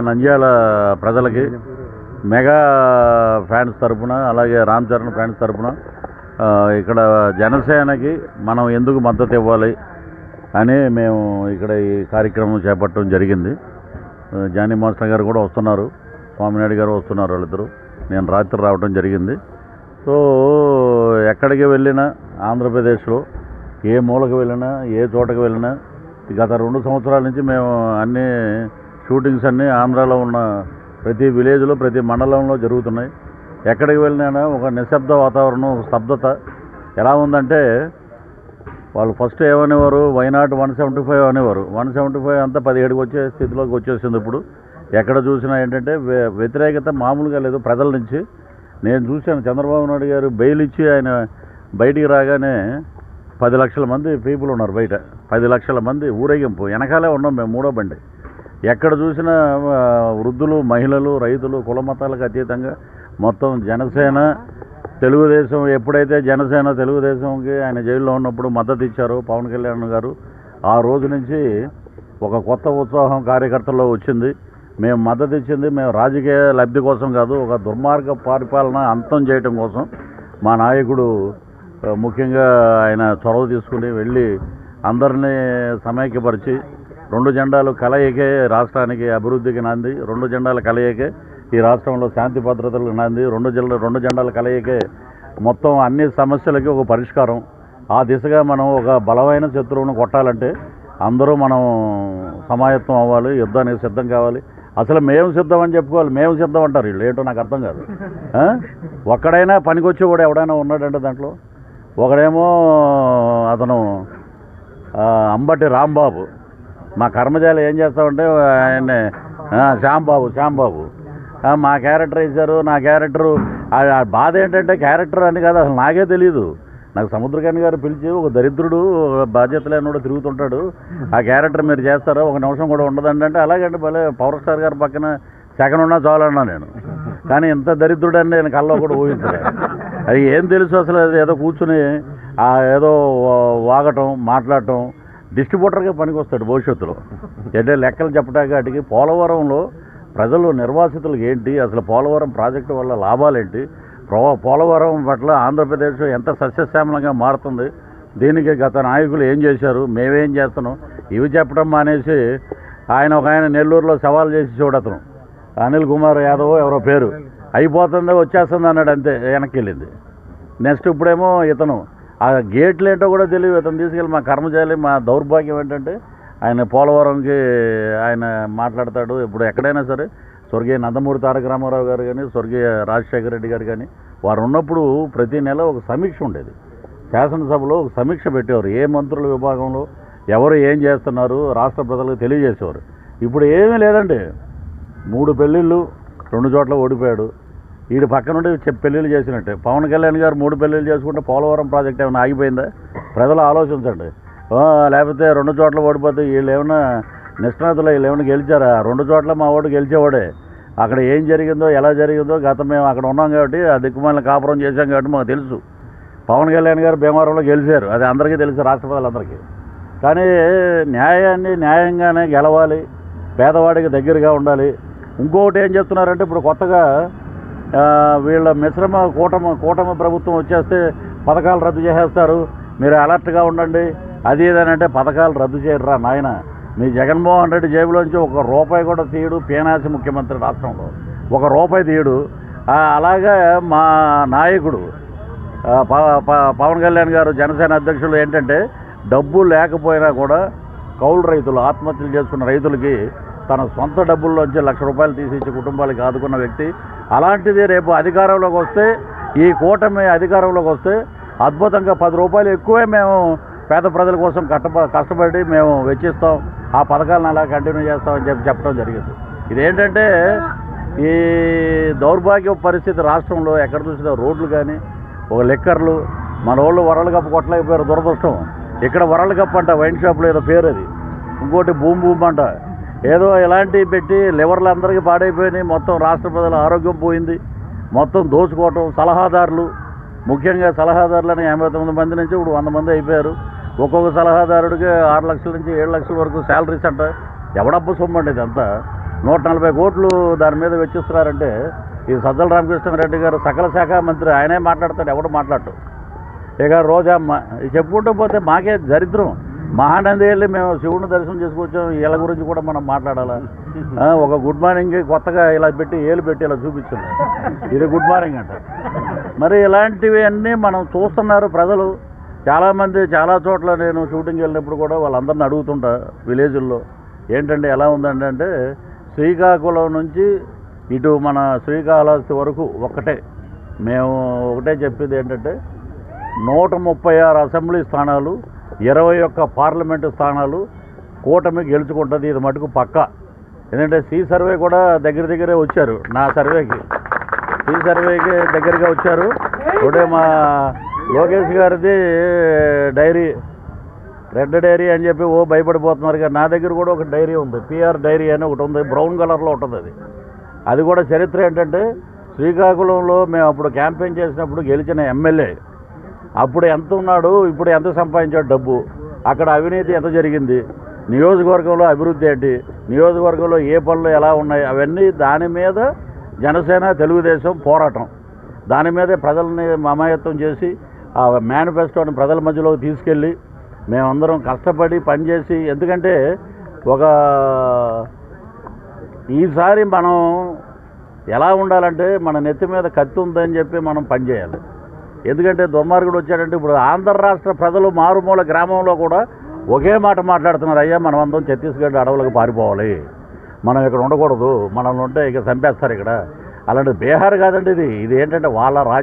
నంద్యాల ప్రజలకి mega fans తరపున అలాగే రామ్ చరణ్ ఫ్యాన్స్ తరపున ఆ, ఇక్కడ జనసేనకి మనం ఎందుకు మద్దతు ఇవ్వాలి అని మేము ఇక్కడ ఈ కార్యక్రమం చేపట్టడం జరిగింది. జానీ మాస్టర్ గారు కూడా వస్తున్నారు. స్వామినాయుడు గారు వస్తున్నారు వాళ్ళిద్దరు. నేను రాత్రి రావడం జరిగింది. సో ఎక్కడికి వెళ్ళినా ఆంధ్రప్రదేశ్లో ఏ మూలకు వెళ్ళినా ఏ చోటకి వెళ్ళినా గత రెండు సంవత్సరాల నుంచి మేము అన్ని షూటింగ్స్ అన్నీ ఆంధ్రాలో ఉన్న ప్రతి విలేజ్లో ప్రతి మండలంలో జరుగుతున్నాయి. ఎక్కడికి వెళ్ళినా ఒక నిశ్శబ్ద వాతావరణం ఒక స్తబ్దత. ఎలా ఉందంటే వాళ్ళు first ఏమనేవారు? Why not one seventy five అనేవారు. వన్ సెవెంటీ ఫైవ్ అంతా పదిహేడుకి వచ్చే స్థితిలోకి వచ్చేసింది ఇప్పుడు. ఎక్కడ చూసినా ఏంటంటే వ్యతిరేకత మామూలుగా లేదు ప్రజల నుంచి. నేను చూశాను చంద్రబాబు నాయుడు గారు బెయిల్ ఇచ్చి ఆయన బయటికి రాగానే పది లక్షల మంది పీపుల్ ఉన్నారు బయట. పది లక్షల మంది ఊరేగింపు. వెనకాలే ఉన్నాం మేము మూడో బండి. ఎక్కడ చూసినా వృద్ధులు మహిళలు రైతులు కుల మతాలకు అతీతంగా మొత్తం జనసేన తెలుగుదేశం ఎప్పుడైతే జనసేన తెలుగుదేశంకి ఆయన జైల్లో ఉన్నప్పుడు మద్దతు ఇచ్చారో పవన్ కళ్యాణ్ గారు ఆ రోజు నుంచి ఒక కొత్త ఉత్సాహం కార్యకర్తల్లో వచ్చింది. మేము మద్దతు ఇచ్చింది మేము రాజకీయ లబ్ధి కోసం కాదు ఒక దుర్మార్గ పరిపాలన అంతం చేయటం కోసం మా నాయకుడు ముఖ్యంగా ఆయన చొరవ తీసుకుని వెళ్ళి అందరినీ సమైక్యపరిచి రెండు జెండాలు కలయికే రాష్ట్రానికి అభివృద్ధికి నాంది రెండు జెండాల కలయికే ఈ రాష్ట్రంలో శాంతి భద్రతలకు నాంది రెండు జెండా రెండు జెండాల కలయికే మొత్తం అన్ని సమస్యలకి ఒక పరిష్కారం. ఆ దిశగా మనం ఒక బలమైన శత్రువును కొట్టాలంటే అందరూ మనం సమాయత్వం అవ్వాలి యుద్ధానికి సిద్ధం కావాలి. అసలు మేము సిద్ధం అని చెప్పుకోవాలి. మేము సిద్ధం అంటారు వీళ్ళు. ఏంటో నాకు అర్థం కాదు. ఒక్కడైనా పనికొచ్చి కూడా ఎవడైనా ఉన్నాడంటే దాంట్లో? ఒకడేమో అతను అంబటి రాంబాబు. మా కర్మజాలి ఏం చేస్తామంటే ఆయన్ని శ్యాంబాబు శ్యాంబాబు. మా క్యారెక్టర్ ఇచ్చారు నా క్యారెక్టరు ఆ బాధ ఏంటంటే క్యారెక్టర్ అని కాదు అసలు నాకే తెలియదు నాకు సముద్రకాని గారు పిలిచి ఒక దరిద్రుడు బాధ్యత లేనివాడు తిరుగుతుంటాడు. ఆ క్యారెక్టర్ మీరు చేస్తారో? ఒక నిమిషం కూడా ఉండదండి అంటే అలాగంటే భలే పవర్ స్టార్ గారి పక్కన సెకండ్ ఉన్నా చాలన్నా నేను. కానీ ఇంత దరిద్రుడు నేను కల్లో కూడా ఊహించలేదు. అది ఏం తెలుసు అసలు? అది ఏదో కూర్చుని ఏదో వాగటం మాట్లాడటం డిస్ట్రిబ్యూటర్గా పనికొస్తాడు భవిష్యత్తులో. అంటే లెక్కలు చెప్పడానికి పోలవరంలో ప్రజలు నిర్వాసితులు ఏంటి అసలు పోలవరం ప్రాజెక్టు వల్ల లాభాలేంటి పోలవరం పట్ల ఆంధ్రప్రదేశ్ ఎంత సస్యశ్యామలంగా మారుతుంది దీనికి గత నాయకులు ఏం చేశారు మేమేం చేస్తున్నాం ఇవి చెప్పడం మానేసి ఆయన ఒక ఆయన నెల్లూరులో సవాల్ చేసి చూడతను. అనిల్ కుమార్ యాదవ్ ఎవరో పేరు. అయిపోతుందో వచ్చేస్తుంది అన్నాడు అంతే వెనక్కి వెళ్ళింది. నెక్స్ట్ ఇప్పుడేమో ఇతను ఆ గేట్లు ఏంటో కూడా తెలియదు. అతను తీసుకెళ్ళి మా కర్మచారి మా దౌర్భాగ్యం ఏంటంటే ఆయన పోలవరంకి ఆయన మాట్లాడతాడు. ఇప్పుడు ఎక్కడైనా సరే స్వర్గీయ నందమూరి తారక రామారావు గారు కానీ స్వర్గీయ రాజశేఖర రెడ్డి గారు కానీ వారు ఉన్నప్పుడు ప్రతి నెల ఒక సమీక్ష ఉండేది. శాసనసభలో ఒక సమీక్ష పెట్టేవారు. ఏ మంత్రుల విభాగంలో ఎవరు ఏం చేస్తున్నారు రాష్ట్ర ప్రజలకు తెలియజేసేవారు. ఇప్పుడు ఏమీ లేదండి. మూడు పెళ్ళిళ్ళు రెండు చోట్ల ఓడిపోయాడు. వీడి పక్క నుండి పెళ్ళిళ్ళు చేసినట్టే. పవన్ కళ్యాణ్ గారు మూడు పెళ్ళిళ్ళు చేసుకుంటే పోలవరం ప్రాజెక్ట్ ఏమైనా ఆగిపోయిందా? ప్రజలు ఆలోచించండి. లేకపోతే రెండు చోట్ల ఓడిపోతే వీళ్ళు ఏమైనా నిష్ణాతులు వీళ్ళు ఏమైనా గెలిచారా? రెండు చోట్ల మా ఓటు గెలిచేవాడే. అక్కడ ఏం జరిగిందో ఎలా జరిగిందో గత మేము అక్కడ ఉన్నాం కాబట్టి ఆ దిక్కుమాలను కాపురం చేశాం కాబట్టి మాకు తెలుసు. పవన్ కళ్యాణ్ గారు భీమవరంలో గెలిచారు. అది అందరికీ తెలుసు రాష్ట్ర ప్రజలందరికీ. కానీ న్యాయాన్ని న్యాయంగానే గెలవాలి పేదవాడికి దగ్గరగా ఉండాలి. ఇంకొకటి ఏం చేస్తున్నారంటే ఇప్పుడు కొత్తగా వీళ్ళ మిశ్రమ కూటమి కూటమి ప్రభుత్వం వచ్చేస్తే పథకాలు రద్దు చేసేస్తారు. మీరు అలర్ట్గా ఉండండి. అది ఏదనంటే పథకాలు రద్దు చేయరురా నాయన. మీ జగన్మోహన్ రెడ్డి జేబులోంచి ఒక రూపాయి కూడా తీయడు పీనాసి ముఖ్యమంత్రి రాష్ట్రంలో. ఒక రూపాయి తీయడు. అలాగే మా నాయకుడు ప- పవన్ కళ్యాణ్ గారు జనసేన అధ్యక్షులు ఏంటంటే డబ్బు లేకపోయినా కూడా కౌలు రైతులు ఆత్మహత్యలు చేసుకున్న రైతులకి తన సొంత డబ్బుల్లోంచి లక్ష రూపాయలు తీసిచ్చి కుటుంబాలకు కుటుంబాలకి ఆదుకున్న వ్యక్తి. అలాంటిది రేపు అధికారంలోకి వస్తే ఈ కూటమి అధికారంలోకి వస్తే అద్భుతంగా పది రూపాయలు ఎక్కువే మేము పేద ప్రజల కోసం కట్టప కష్టపడి మేము వెచ్చిస్తాం. ఆ పథకాలను అలా కంటిన్యూ చేస్తామని చెప్పి చెప్పడం జరిగింది. ఇదేంటంటే ఈ దౌర్భాగ్య పరిస్థితి రాష్ట్రంలో ఎక్కడ చూసినా రోడ్లు కానీ ఒక లిక్కర్లు మన వాళ్ళు వరల్డ్ కప్ కొట్టలేకపోయారు. దురదృష్టం. ఇక్కడ వరల్డ్ కప్ అంట వైన్ షాప్లో ఏదో పేరు అది. ఇంకోటి భూమి భూమి అంట. ఏదో ఇలాంటివి పెట్టి లివర్లు అందరికీ పాడైపోయినాయి. మొత్తం రాష్ట్ర ప్రజల ఆరోగ్యం పోయింది. మొత్తం దోచుకోవటం సలహాదారులు ముఖ్యంగా సలహాదారులని ఎనభై తొమ్మిది మంది నుంచి ఇప్పుడు వంద మంది అయిపోయారు. ఒక్కొక్క సలహాదారుడికి ఆరు లక్షల నుంచి ఏడు లక్షల వరకు శాలరీస్ అంట. ఎవడబ్బు సొమ్ము అండి ఇదంతా? నూట నలభై కోట్లు దాని మీద వెచ్చిస్తున్నారంటే ఈ సజ్జల రామకృష్ణారెడ్డి గారు సకల శాఖ మంత్రి ఆయనే మాట్లాడతాడు ఎవడు మాట్లాడటం ఇక రోజమ్మ ఇది చెప్పుకుంటూ పోతే మాకే దరిద్రం. మహానంది వెళ్ళి మేము శివుని దర్శనం చేసుకొచ్చాం. వీళ్ళ గురించి కూడా మనం మాట్లాడాలా? ఒక గుడ్ మార్నింగ్ కొత్తగా ఇలా పెట్టి ఏలు పెట్టి ఇలా చూపించింది ఇది గుడ్ మార్నింగ్ అంట. మరి ఇలాంటివి అన్నీ మనం చూస్తున్నారు ప్రజలు. చాలామంది చాలా చోట్ల నేను షూటింగ్ వెళ్ళినప్పుడు కూడా వాళ్ళందరిని అడుగుతుంటా విలేజ్ల్లో ఏంటంటే ఎలా ఉందండి అంటే శ్రీకాకుళం నుంచి ఇటు మన శ్రీకాళహస్తి వరకు ఒకటే. మేము ఒకటే చెప్పేది ఏంటంటే నూట ముప్పై ఆరు అసెంబ్లీ స్థానాలు ఇరవై ఒక్క పార్లమెంటు స్థానాలు కూటమి గెలుచుకుంటుంది ఇది మటుకు పక్క. ఎందుకంటే సి సర్వే కూడా దగ్గర దగ్గరే వచ్చారు నా సర్వేకి. సి సర్వేకి దగ్గరగా వచ్చారు. ఇప్పుడే మా లోకేష్ గారిది డైరీ రెడ్ డైరీ అని చెప్పి ఓ భయపడిపోతున్నారు కానీ నా దగ్గర కూడా ఒక డైరీ ఉంది పిఆర్ డైరీ అని ఒకటి ఉంది బ్రౌన్ కలర్లో ఉంటుంది అది. అది కూడా చరిత్ర ఏంటంటే శ్రీకాకుళంలో మేము అప్పుడు క్యాంపెయిన్ చేసినప్పుడు గెలిచిన ఎమ్మెల్యే అప్పుడు ఎంత ఉన్నాడు ఇప్పుడు ఎంత సంపాదించాడు డబ్బు? అక్కడ అవినీతి ఎంత జరిగింది? నియోజకవర్గంలో అభివృద్ధి ఏంటి? నియోజకవర్గంలో ఏ పనులు ఎలా ఉన్నాయి? అవన్నీ దాని మీద జనసేన తెలుగుదేశం పోరాటం. దాని మీదే ప్రజల్ని మమాయత్వం చేసి ఆ మేనిఫెస్టోని ప్రజల మధ్యలోకి తీసుకెళ్ళి మేమందరం కష్టపడి పనిచేసి ఎందుకంటే ఒక ఈసారి మనం ఎలా ఉండాలంటే మన నెత్తి మీద కత్తి ఉందని చెప్పి మనం పనిచేయాలి ఎందుకంటే దుర్మార్గుడు వచ్చాడంటే ఇప్పుడు ఆంధ్ర రాష్ట్ర ప్రజలు మారుమూల గ్రామంలో కూడా ఒకే మాట మాట్లాడుతున్నారు అయ్యా మనం అందరం ఛత్తీస్గఢ్ అడవులకు పారిపోవాలి. మనం ఇక్కడ ఉండకూడదు. మనల్ని ఉంటే ఇక చంపేస్తారు ఇక్కడ. అలాంటి బీహార్ కాదండి ఇది. ఇది ఏంటంటే వాళ్ళ రాజ్యం